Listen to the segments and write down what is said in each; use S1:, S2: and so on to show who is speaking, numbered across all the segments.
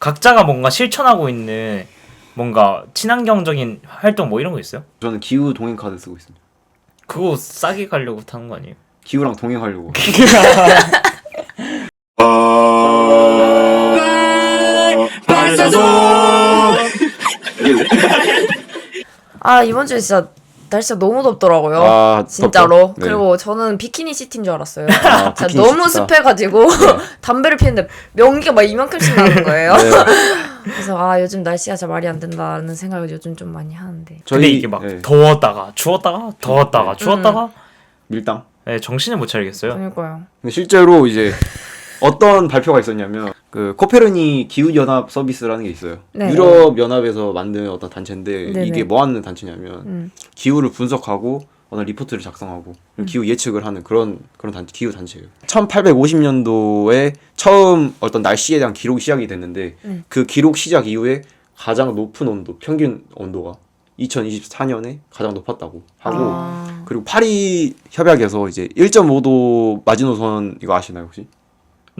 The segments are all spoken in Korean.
S1: 각자가 뭔가 실천하고 있는 뭔가 친환경적인 활동 뭐 이런 거 있어요?
S2: 저는 기후 동행 카드 쓰고 있습니다.
S1: 그거 싸게 가려고 타는 거 아니에요?
S2: 기후랑 동행하려고.
S3: 아 이번 주에 진짜 날씨가 너무 덥더라고요.
S2: 아,
S3: 진짜로.
S2: 덥죠? 네.
S3: 그리고 저는 비키니 시티인 줄 알았어요.
S2: 아,
S3: 진짜
S2: 비키니
S3: 너무
S2: 시티다.
S3: 습해가지고 담배를 피는데 연기가 막 이만큼씩 나는 거예요.
S2: 네.
S3: 그래서 아 요즘 날씨가 진짜 말이 안 된다는 생각을 요즘 좀 많이 하는데.
S1: 근데 이게 막
S2: 네,
S1: 더웠다가 추웠다가 더웠다가 추웠다가
S2: 밀당.
S1: 네, 정신을 못 차리겠어요.
S3: 그러니까요.
S2: 근데 실제로 이제 어떤 발표가 있었냐면 그 코페르니 기후 연합 서비스라는 게 있어요.
S3: 네.
S2: 유럽 연합에서 만든 어떤 단체인데
S3: 네네.
S2: 이게 뭐 하는 단체냐면
S3: 음.
S2: 기후를 분석하고 어떤 리포트를 작성하고 그리고 기후 예측을 하는 그런 그런 단 기후 단체예요. 1850년도에 처음 어떤 날씨에 대한 기록이 시작이 됐는데
S3: 음.
S2: 그 기록 시작 이후에 가장 높은 온도 평균 온도가 2024년에 가장 높았다고 하고
S3: 아.
S2: 그리고 파리 협약에서 이제 1.5도 마지노선 이거 아시나요 혹시?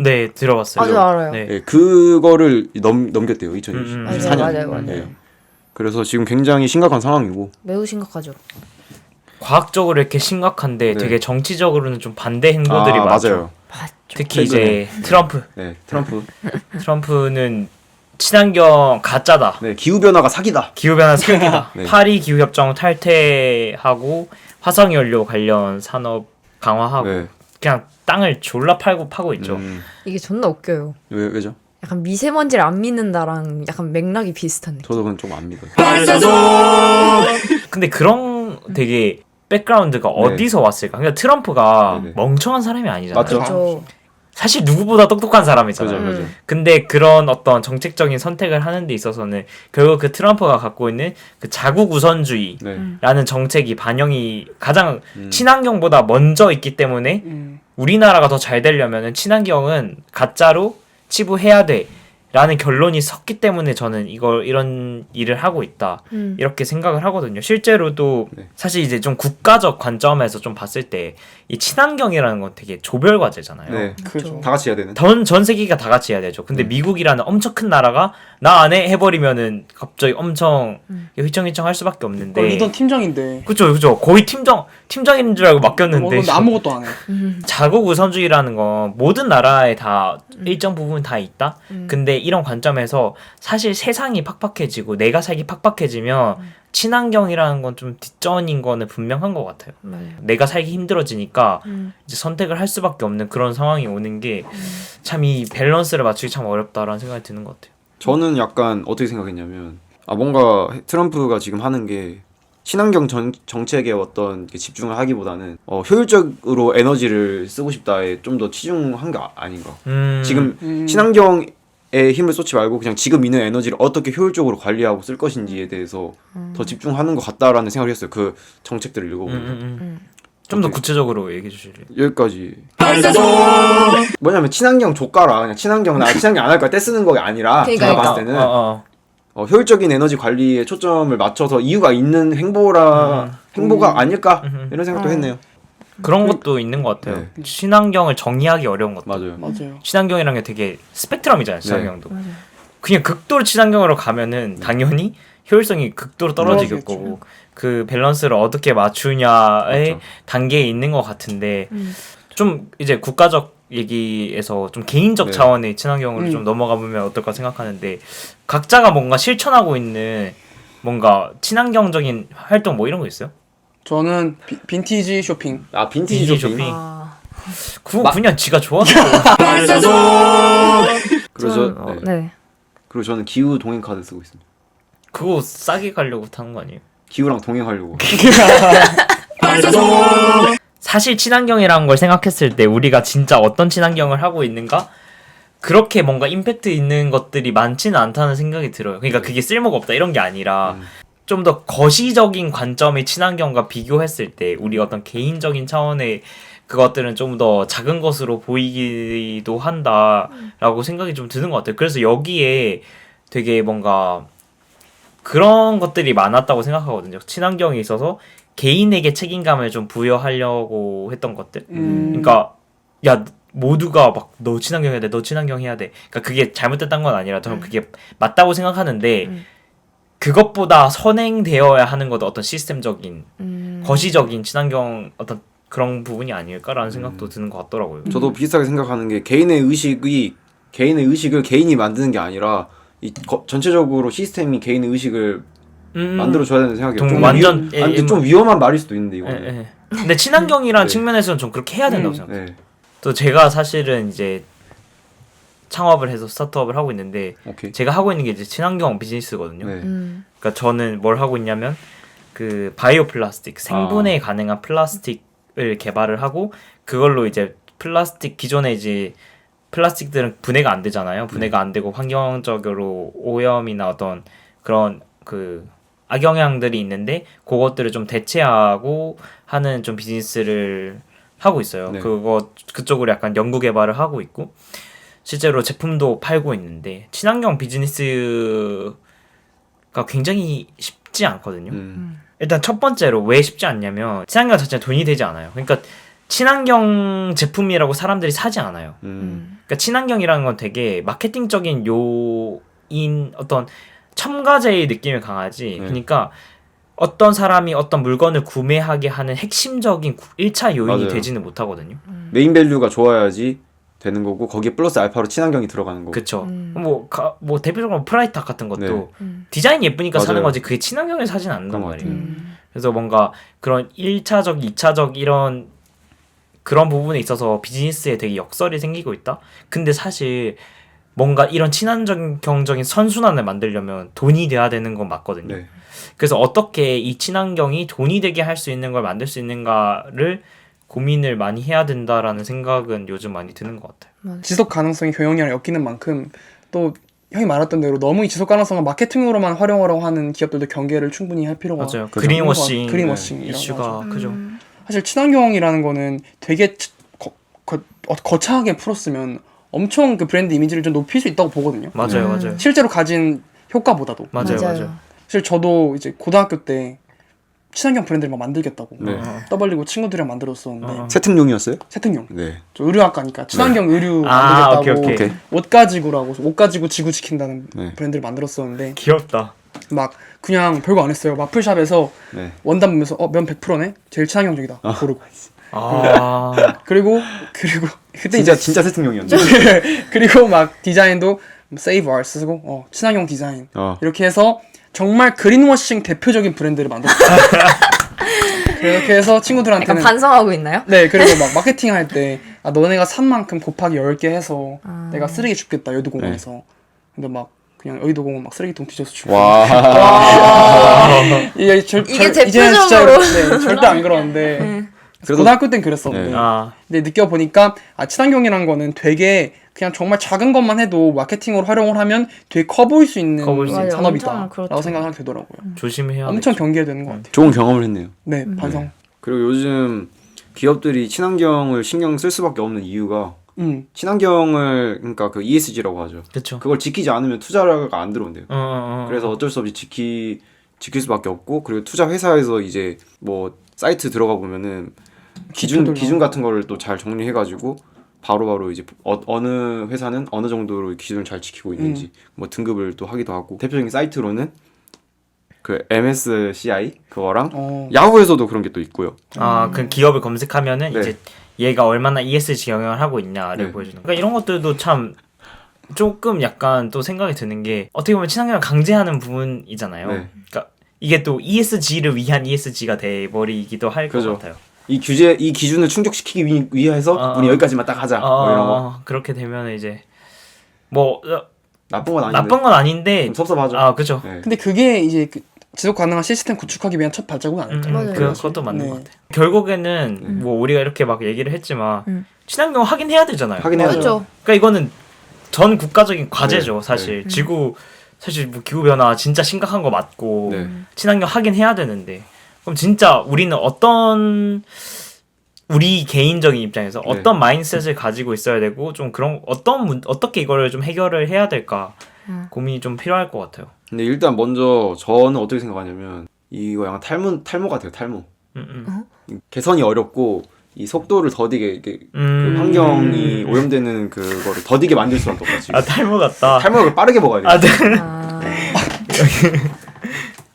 S1: 네 들어봤어요.
S3: 아주 알아요.
S1: 네.
S2: 예, 그거를 넘, 넘겼대요
S1: 음,
S2: 2024년.
S3: 맞아요, 맞아요, 맞아요.
S2: 예. 그래서 지금 굉장히 심각한 상황이고
S3: 매우 심각하죠.
S1: 과학적으로 이렇게 심각한데
S2: 네.
S1: 되게 정치적으로는 좀 반대 행보들이
S2: 아,
S1: 많죠.
S2: 맞아요.
S3: 맞죠.
S1: 특히 이제 트럼프
S2: 네, 트럼프.
S1: 트럼프는 친환경 가짜다.
S2: 네, 기후 변화가 사기다.
S1: 기후 변화 사기다.
S2: 네.
S1: 파리 기후 협정 탈퇴하고 화석 연료 관련 산업 강화하고
S2: 네.
S1: 그냥 땅을 졸라 팔고 파고 있죠.
S2: 음,
S3: 이게 존나 웃겨요.
S2: 왜 왜죠?
S3: 약간 미세먼지를 안 믿는다랑 약간 맥락이 비슷한 느낌.
S2: 저도 그건 좀 안 믿어요.
S1: 근데 그런 되게 백그라운드가
S2: 네.
S1: 어디서 왔을까? 그러니까 트럼프가
S2: 네네.
S1: 멍청한 사람이 아니잖아요.
S2: 맞죠.
S3: 그렇죠.
S1: 사실 누구보다 똑똑한 사람이잖아요.
S2: 그죠,
S3: 음.
S2: 그죠.
S1: 근데 그런 어떤 정책적인 선택을 하는 데 있어서는 결국 그 트럼프가 갖고 있는 그 자국 우선주의
S2: 네.
S1: 라는 정책이 반영이 가장
S2: 음.
S1: 친환경보다 먼저 있기 때문에
S4: 음.
S1: 우리나라가 더 잘 되려면은 친환경은 가짜로 치부해야 돼. 라는 결론이 섰기 때문에 저는 이걸 이런 일을 하고 있다.
S3: 음.
S1: 이렇게 생각을 하거든요. 실제로도
S2: 네.
S1: 사실 이제 좀 국가적 관점에서 좀 봤을 때 이 친환경이라는 건 되게 조별 과제잖아요.
S2: 네.
S4: 그렇죠.
S2: 다 같이 해야 되는.
S1: 전, 전 세계가 다 같이 해야 되죠. 근데
S2: 네.
S1: 미국이라는 엄청 큰 나라가 나 안에 해버리면은 갑자기 엄청
S3: 음.
S1: 휘청휘청 할 수밖에 없는데.
S4: 리더 팀장인데
S1: 그죠, 그죠. 거의 팀장, 팀장인 줄 알고 맡겼는데.
S4: 뭐, 근데 아무것도 안 해.
S3: 음.
S1: 자국 우선주의라는 건 모든 나라에 다 일정 부분 다 있다.
S3: 음.
S1: 근데 이런 관점에서 사실 세상이 팍팍해지고 내가 살기 팍팍해지면
S3: 음.
S1: 친환경이라는 건 좀 뒷전인 거는 분명한 것 같아요.
S3: 맞아요.
S1: 내가 살기 힘들어지니까
S3: 음.
S1: 이제 선택을 할 수밖에 없는 그런 상황이 오는 게 참 이 밸런스를 맞추기 참 어렵다라는 생각이 드는 것 같아요.
S2: 저는 약간 어떻게 생각했냐면 아 뭔가 트럼프가 지금 하는 게 친환경 정, 정책에 어떤 집중을 하기보다는 어, 효율적으로 에너지를 쓰고 싶다에 좀 더 치중한 게 아- 아닌가.
S1: 음,
S2: 지금
S4: 음.
S2: 친환경 에 힘을 쏟지 말고 그냥 지금 있는 에너지를 어떻게 효율적으로 관리하고 쓸 것인지에 대해서 더 집중하는 것 같다라는 생각을 했어요. 그 정책들을
S1: 음,
S2: 읽어보면
S1: 음,
S3: 음.
S1: 좀더
S2: 어떻게-
S1: 구체적으로 얘기해 주실래요?
S2: 여기까지. 뭐냐면 친환경 조가라 그냥 친환경 나 친환경 안 할 거야 떼 쓰는 거 아니라
S3: 그러니까,
S2: 제가. 봤을 때는
S1: 어, 어.
S2: 어, 효율적인 에너지 관리에 초점을 맞춰서 이유가 있는 행보라
S1: 음.
S2: 행보가 아닐까
S1: 음.
S2: 이런 생각도
S3: 어.
S2: 했네요.
S1: 그런 것도 있는 것 같아요.
S2: 네.
S1: 친환경을 정의하기 어려운 것도.
S2: 맞아요.
S4: 맞아요.
S1: 친환경이라는 게 되게 스펙트럼이잖아요.
S2: 네.
S1: 친환경도.
S3: 맞아요.
S1: 그냥 극도로 친환경으로 가면은 당연히 효율성이 극도로 떨어지겠고. 그 밸런스를 어떻게 맞추냐의
S2: 맞죠.
S1: 단계에 있는 것 같은데
S3: 음.
S1: 좀 이제 국가적 얘기에서 좀 개인적
S2: 네.
S1: 차원의 친환경으로
S4: 음.
S1: 좀 넘어가 보면 어떨까 생각하는데 각자가 뭔가 실천하고 있는 뭔가 친환경적인 활동 뭐 이런 거 있어요?
S4: 저는 비, 빈티지 쇼핑.
S2: 아 빈티지
S1: 빈티지
S2: 쇼핑.
S1: 쇼핑.
S3: 아,
S1: 그거 그냥 지가 좋아서
S2: 그래서
S3: 저는, 어,
S2: 네.
S3: 네.
S2: 그리고 저는 기후 동행 카드 쓰고 있습니다.
S1: 그거 싸게 가려고 타는 거 아니에요?
S2: 기후랑 동행하려고.
S1: 사실 친환경이라는 걸 생각했을 때 우리가 진짜 어떤 친환경을 하고 있는가? 그렇게 뭔가 임팩트 있는 것들이 많지는 않다는 생각이 들어요. 그러니까 그게 쓸모가 없다 이런 게 아니라
S2: 음.
S1: 좀더 거시적인 관점의 친환경과 비교했을 때 우리 어떤 개인적인 차원의 그것들은 좀 더 작은 것으로 보이기도 한다라고 생각이 좀 드는 것 같아요. 그래서 여기에 되게 뭔가 그런 것들이 많았다고 생각하거든요. 친환경에 있어서 개인에게 책임감을 좀 부여하려고 했던 것들.
S4: 음.
S1: 그러니까 야 모두가 막 너 친환경 해야 돼, 너 친환경 해야 돼. 그러니까 그게 잘못됐다는 건 아니라 저는
S3: 음.
S1: 그게 맞다고 생각하는데
S3: 음.
S1: 그것보다 선행되어야 하는 것도 어떤 시스템적인
S3: 음.
S1: 거시적인 친환경 어떤 그런 부분이 아닐까라는 생각도 드는 것 같더라고요.
S2: 저도 비슷하게 생각하는 게 개인의 의식이 개인의 의식을 개인이 만드는 게 아니라 이 거- 전체적으로 시스템이 개인의 의식을
S1: 음,
S2: 만들어 줘야 되는 생각이에요.
S1: 동-
S2: 좀
S1: 완전-
S2: 위험,
S1: 예,
S2: 아니,
S1: 예,
S2: 좀 위험한 말일 수도 있는데
S1: 예,
S2: 이거는.
S1: 예. 근데 친환경이라는
S2: 네.
S1: 측면에서는 좀 그렇게 해야 된다고
S4: 음.
S1: 생각해요.
S2: 네.
S1: 또 제가 사실은 이제 창업을 해서 스타트업을 하고 있는데
S2: 오케이.
S1: 제가 하고 있는 게 이제 친환경 비즈니스거든요.
S2: 네.
S3: 음.
S1: 그러니까 저는 뭘 하고 있냐면 그 바이오 플라스틱 생분해 가능한 플라스틱을 개발을 하고 그걸로 이제 플라스틱 기존에 이제 플라스틱들은 분해가 안 되잖아요. 분해가 안 되고 환경적으로 오염이나 어떤 그런 그 악영향들이 있는데 그것들을 좀 대체하고 하는 좀 비즈니스를 하고 있어요.
S2: 네.
S1: 그거 그쪽으로 약간 연구 개발을 하고 있고 실제로 제품도 팔고 있는데 친환경 비즈니스가 굉장히 쉽지 않거든요.
S2: 음.
S1: 일단 첫 번째로 왜 쉽지 않냐면 친환경 자체는 돈이 되지 않아요. 그러니까 친환경 제품이라고 사람들이 사지 않아요.
S2: 음.
S1: 그러니까 친환경이라는 건 되게 마케팅적인 요인 어떤 첨가제의 느낌이 강하지.
S2: 네.
S1: 그러니까 어떤 사람이 어떤 물건을 구매하게 하는 핵심적인 1차 요인이
S2: 맞아요.
S1: 되지는 못하거든요.
S2: 메인 밸류가 좋아야지 되는 거고 거기에 플러스 알파로 친환경이 들어가는 거고.
S1: 그쵸.
S3: 음.
S1: 뭐, 가, 뭐 대표적으로 프라이탁 같은 것도
S2: 네.
S3: 음.
S1: 디자인이 예쁘니까 사는
S2: 맞아요.
S1: 거지 그게 친환경을 사진 않는단
S2: 그런 것
S1: 말이에요.
S2: 같아요.
S3: 음.
S1: 그래서 뭔가 그런 1차적, 2차적 이런 그런 부분에 있어서 비즈니스에 되게 역설이 생기고 있다. 근데 사실 뭔가 이런 친환경적인 선순환을 만들려면 돈이 돼야 되는 건 맞거든요.
S2: 네.
S1: 그래서 어떻게 이 친환경이 돈이 되게 할 수 있는 걸 만들 수 있는가를 고민을 많이 해야 된다라는 생각은 요즘 많이 드는 것 같아요.
S4: 지속 가능성이 경영이랑 엮이는 만큼 또 형이 말했던 대로 너무 이 지속 가능성을 마케팅으로만 활용하려고 하는 기업들도 경계를 충분히 할 필요가
S1: 맞아요.
S2: 그죠.
S1: 그린워싱
S4: 그린워싱
S1: 이슈가.
S3: 음.
S4: 사실 친환경이라는 거는 되게 치- 거, 거, 어, 거창하게 풀었으면 엄청 그 브랜드 이미지를 좀 높일 수 있다고 보거든요.
S1: 맞아요,
S3: 음.
S1: 맞아요.
S4: 실제로 가진 효과보다도.
S1: 맞아요, 맞아요.
S4: 사실 저도 이제 고등학교 때 친환경 브랜드를 막 만들겠다고
S2: 네.
S1: 어.
S4: 떠벌리고 친구들이랑 만들었었는데
S1: 어.
S2: 세특용이었어요?
S4: 세특용.
S2: 네.
S4: 저 의류학과니까 친환경 의류
S1: 아,
S4: 만들겠다고
S1: 오케이, 오케이.
S2: 오케이.
S4: 옷 가지고라고 옷 가지고 지구 지킨다는
S2: 네.
S4: 브랜드를 만들었었는데
S1: 귀엽다.
S4: 막 그냥 별거 안 했어요. 마플샵에서
S2: 네.
S4: 원단 보면서 어면 100%네 제일 친환경적이다 고르고
S1: 아,
S4: 그리고 그리고 그때
S2: 진짜
S4: 이제
S2: 진짜 세특용이었네.
S4: 그리고 막 디자인도 save art 쓰고 어 친환경 디자인
S2: 어.
S4: 이렇게 해서 정말 그린워싱 대표적인 브랜드를 만들었어요. 그렇게 해서
S3: 약간
S4: 친구들한테는
S3: 반성하고 있나요?
S4: 네 그리고 막 마케팅 할때 아, 너네가 산 만큼 곱하기 10개 해서
S3: 아.
S4: 내가 쓰레기 줍겠다 여의도공원에서 근데 막 그냥 여의도공원 막 쓰레기통 뒤져서 주고
S2: 와.
S4: 이게 절,
S3: 이게
S4: 절, 이제는 진짜
S3: 대표적으로.
S4: 네, 절대 안 그러는데
S2: 그래도-
S4: 고등학교 땐 그랬었는데
S2: 네.
S1: 아,
S4: 근데 느껴보니까 아, 친환경이라는 거는 되게 그냥 정말 작은 것만 해도 마케팅으로 활용을 하면 되게 커 보일 수 있는
S1: 커 보일 수
S3: 있는.
S4: 산업이다
S3: 엄청 그렇죠.
S4: 라고 생각하게 되더라고요
S1: 조심해야
S4: 엄청
S1: 돼.
S4: 경계해야 되는 것 같아요
S2: 좋은 경험을 했네요.
S4: 네 반성
S2: 그리고 요즘 기업들이 친환경을 신경 쓸 수밖에 없는 이유가
S4: 음
S2: 친환경을 그러니까 그 ESG라고 하죠.
S1: 그쵸.
S2: 그걸 지키지 않으면 투자가 안 들어온대요.
S1: 어, 어, 어.
S2: 그래서 어쩔 수 없이 지키 지킬 수밖에 없고 그리고 투자 회사에서 이제 뭐 사이트 들어가 보면은 기준. 기준 같은 거를 또 잘 정리해 가지고 바로바로 이제 어, 어느 회사는 어느 정도로 기준을 잘 지키고 있는지
S4: 음.
S2: 뭐 등급을 또 하기도 하고 대표적인 사이트로는 그 MSCI 그거랑
S4: 어,
S2: 야후에서도 그런 게 또 있고요.
S1: 아, 그 기업을 검색하면은
S2: 네.
S1: 이제 얘가 얼마나 ESG 영향을 하고 있냐를
S2: 네.
S1: 보여주는. 거. 그러니까 이런 것들도 참 조금 약간 또 생각이 드는 게 어떻게 보면 친환경을 강제하는 부분이잖아요.
S2: 네.
S1: 그러니까 이게 또 ESG를 위한 ESG가 돼 버리기도 할것
S2: 그죠.
S1: 같아요.
S2: 이 규제 이 기준을 충족시키기 위, 위해서
S1: 어,
S2: 우리
S1: 어.
S2: 여기까지만 딱 하자. 뭐 이런 거
S1: 어, 그렇게 되면 이제 뭐 어,
S2: 나쁜 건 아닌데
S1: 나쁜 건 아닌데
S2: 좀 섭섭하죠.
S1: 아 그죠.
S2: 네.
S4: 근데 그게 이제 그 지속 가능한 시스템 구축하기 위한 첫 발자국은
S1: 음,
S4: 아닐까요?
S3: 맞아요.
S1: 그, 그것도 맞는
S4: 네.
S1: 것 같아요. 결국에는
S2: 음.
S1: 뭐 우리가 이렇게 막 얘기를 했지만
S3: 음.
S1: 친환경 하긴 해야 되잖아요.
S2: 하긴 해야죠.
S3: 그렇죠.
S1: 그러니까 이거는 전 국가적인 과제죠,
S2: 네,
S1: 사실.
S3: 네.
S1: 지구 사실 뭐 기후 변화 진짜 심각한 거 맞고
S2: 네.
S1: 친환경 하긴 해야 되는데 그럼 진짜 우리는 어떤 우리 개인적인 입장에서
S2: 네.
S1: 어떤 마인드셋을 가지고 있어야 되고 좀 그런 어떤 문, 어떻게 이거를 좀 해결을 해야 될까
S3: 음.
S1: 고민이 좀 필요할 것 같아요.
S2: 근데 일단 먼저 저는 어떻게 생각하냐면 이거 약간 탈모 탈모 같아요 탈모
S1: 음, 음.
S3: 어?
S2: 개선이 어렵고 이 속도를 더디게 이게 그
S1: 음.
S2: 환경이 오염되는 그거를 더디게 만들 수밖에 없어 지금.
S1: 아 탈모 같다.
S2: 탈모를 빠르게 먹어야 돼.
S1: 아, 네.
S3: 아,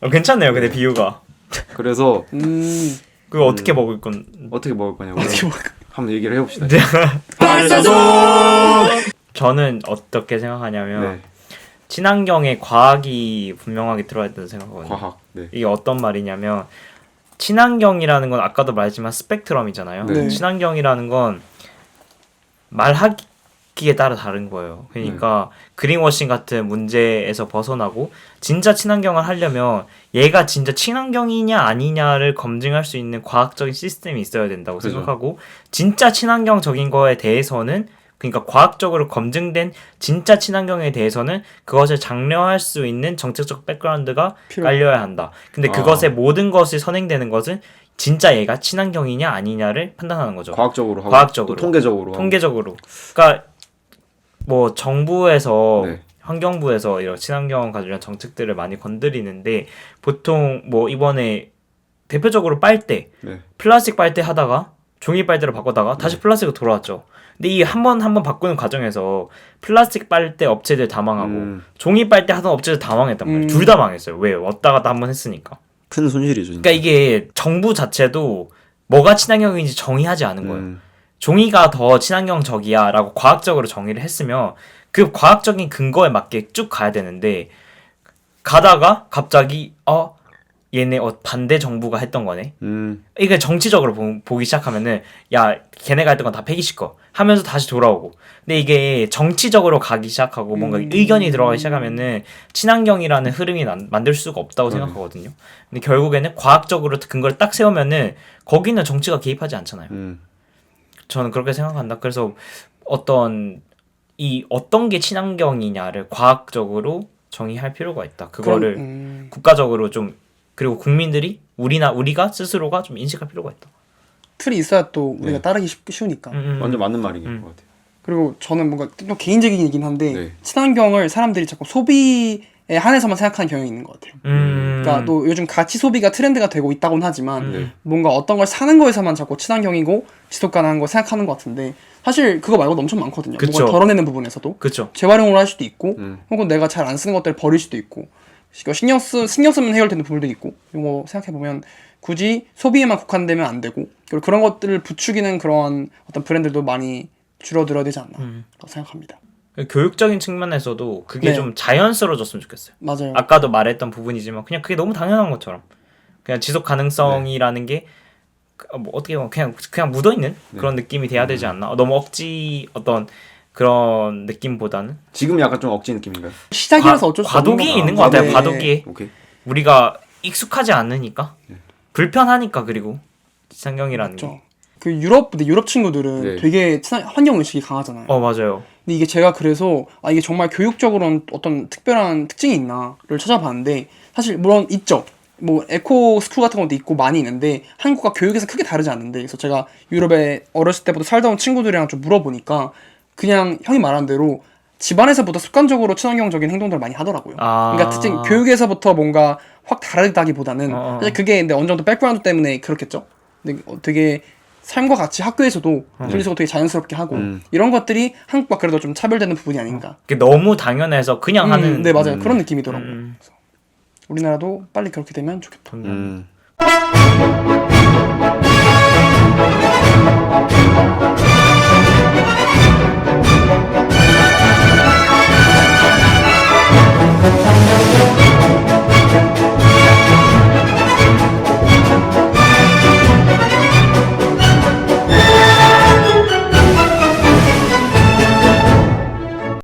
S1: 어, 괜찮네요. 근데 비유가.
S2: 그래서
S4: 음.
S1: 그거 어떻게 먹을 건?
S2: 어떻게 먹을 거냐고
S4: 어떻게 먹을
S2: 한번 얘기를 해봅시다.
S1: 네. 저는 어떻게 생각하냐면
S2: 네,
S1: 친환경에 과학이 분명하게 들어야 된다고 생각하거든요.
S2: 과학. 네.
S1: 이게 어떤 말이냐면 친환경이라는 건 아까도 말했지만 스펙트럼이잖아요.
S2: 네.
S1: 친환경이라는 건 말하기 에 따라 다른 거예요. 그러니까 그린워싱 같은 문제에서 벗어나고 진짜 친환경을 하려면 얘가 진짜 친환경이냐 아니냐를 검증할 수 있는 과학적인 시스템이 있어야 된다고
S2: 그죠.
S1: 생각하고 진짜 친환경적인 거에 대해서는 그러니까 과학적으로 검증된 진짜 친환경에 대해서는 그것을 장려할 수 있는 정책적 백그라운드가
S4: 필요-
S1: 깔려야 한다. 근데
S2: 아.
S1: 그것의 모든 것이 선행되는 것은 진짜 얘가 친환경이냐 아니냐를 판단하는 거죠.
S2: 과학적으로 하고
S1: 과학적으로.
S2: 또 통계적으로 하고.
S1: 통계적으로. 그러니까 뭐 정부에서
S2: 네.
S1: 환경부에서 이런 친환경 관련 정책들을 많이 건드리는데 보통 뭐 이번에 대표적으로 빨대
S2: 네.
S1: 플라스틱 빨대 하다가 종이 빨대로 바꾸다가 다시 플라스틱으로 돌아왔죠. 근데 이 한 번 한 번 바꾸는 과정에서 플라스틱 빨대 업체들 다 망하고
S2: 음,
S1: 종이 빨대 하던 업체들 다 망했단 말이에요.
S4: 음.
S1: 둘다 망했어요. 왜? 왔다 갔다 한 번 했으니까.
S2: 큰 손실이죠. 진짜.
S1: 그러니까 이게 정부 자체도 뭐가 친환경인지 정의하지 않은 거예요.
S2: 음,
S1: 종이가 더 친환경적이야 라고 과학적으로 정의를 했으면 그 과학적인 근거에 맞게 쭉 가야 되는데 가다가 갑자기 어 얘네 어 반대 정부가 했던 거네.
S2: 음,
S1: 이게 정치적으로 보, 보기 시작하면은 야 걔네가 했던 건 다 폐기시켜 하면서 다시 돌아오고 근데 이게 정치적으로 가기 시작하고 뭔가
S4: 음.
S1: 의견이 들어가기 시작하면은 친환경이라는 흐름이 난- 만들 수가 없다고
S2: 음.
S1: 생각하거든요 근데 결국에는 과학적으로 근거를 딱 세우면은 거기는 정치가 개입하지 않잖아요
S2: 음.
S1: 저는 그렇게 생각한다 그래서 어떤 이 어떤 게 친환경이냐를 과학적으로 정의할 필요가 있다 그거를
S4: 그럼, 음.
S1: 국가적으로 좀 그리고 국민들이 우리나 우리가 스스로가 좀 인식할 필요가 있다
S4: 틀이 있어야 또 우리가
S2: 네.
S4: 따르기 쉽, 쉬우니까.
S1: 음, 음.
S2: 완전 맞는 말인
S1: 음.
S2: 것 같아요.
S4: 그리고 저는 뭔가 좀 개인적인 얘기긴 한데
S2: 네.
S4: 친환경을 사람들이 자꾸 소비에 한해서만 생각하는 경향이 있는 것 같아요.
S1: 음.
S4: 그러니까 또 요즘 가치 소비가 트렌드가 되고 있다고는 하지만
S2: 네.
S4: 뭔가 어떤 걸 사는 거에서만 자꾸 친환경이고 지속 가능한 거 생각하는 것 같은데 사실 그거 말고도 엄청 많거든요.
S1: 그쵸.
S4: 뭔가 덜어내는 부분에서도
S1: 그쵸
S4: 재활용을 할 수도 있고
S2: 음.
S4: 혹은 내가 잘 안 쓰는 것들을 버릴 수도 있고 신경 쓰 신경 쓰면 해결되는 부분도 있고 이거 생각해 보면 굳이 소비에만 국한되면 안 되고 그리고 그런 것들을 부추기는 그러한 어떤 브랜드도 많이 줄어들어야 되지 않나
S1: 음.
S4: 라고 생각합니다.
S1: 교육적인 측면에서도 그게
S4: 네.
S1: 좀 자연스러워졌으면 좋겠어요.
S4: 맞아요.
S1: 아까도 말했던 부분이지만 그냥 그게 너무 당연한 것처럼 그냥 지속 가능성이라는 게 뭐 어떻게 보면 그냥 그냥 묻어 있는
S2: 네.
S1: 그런 느낌이 돼야 되지 않나? 너무 억지 어떤 그런 느낌보다는
S2: 지금 약간 좀 억지 느낌인가요?
S4: 시작이라서 어쩔 수 없는
S1: 과도기. 있는 것 같아요.
S4: 네.
S1: 과도기
S2: 오케이.
S1: 우리가 익숙하지 않으니까
S2: 네.
S1: 불편하니까 그리고
S4: 그렇죠.
S1: 게.
S4: 그 유럽 근데 유럽 친구들은
S2: 네.
S4: 되게 친환, 환경 의식이 강하잖아요.
S1: 어 맞아요.
S4: 근데 이게 제가 그래서 아 이게 정말 교육적으로는 어떤 특별한 특징이 있나를 찾아봤는데 사실 물론 있죠. 뭐 에코 스쿨 같은 것도 있고 많이 있는데 한국과 교육에서 크게 다르지 않는데 그래서 제가 유럽에 어렸을 때부터 살다 온 친구들이랑 좀 물어보니까 그냥 형이 말한 대로 집안에서부터 습관적으로 친환경적인 행동들을 많이 하더라고요.
S1: 아.
S4: 그러니까 특징 교육에서부터 뭔가 확 다르다기보다는
S1: 어, 어.
S4: 사실 그게 근데 어느 정도 백그라운드 때문에 그렇겠죠. 근데 어, 되게 삶과 같이 학교에서도 음. 분리수거 되게 자연스럽게 하고
S2: 음.
S4: 이런 것들이 한국과 그래도 좀 차별되는 부분이 아닌가.
S1: 그게 너무 당연해서 그냥
S4: 음,
S1: 하는.
S4: 네 맞아요.
S2: 음.
S4: 그런 느낌이더라고요.
S1: 음.
S4: 그래서 우리나라도 빨리 그렇게 되면 좋겠다.
S1: 음.
S2: 음.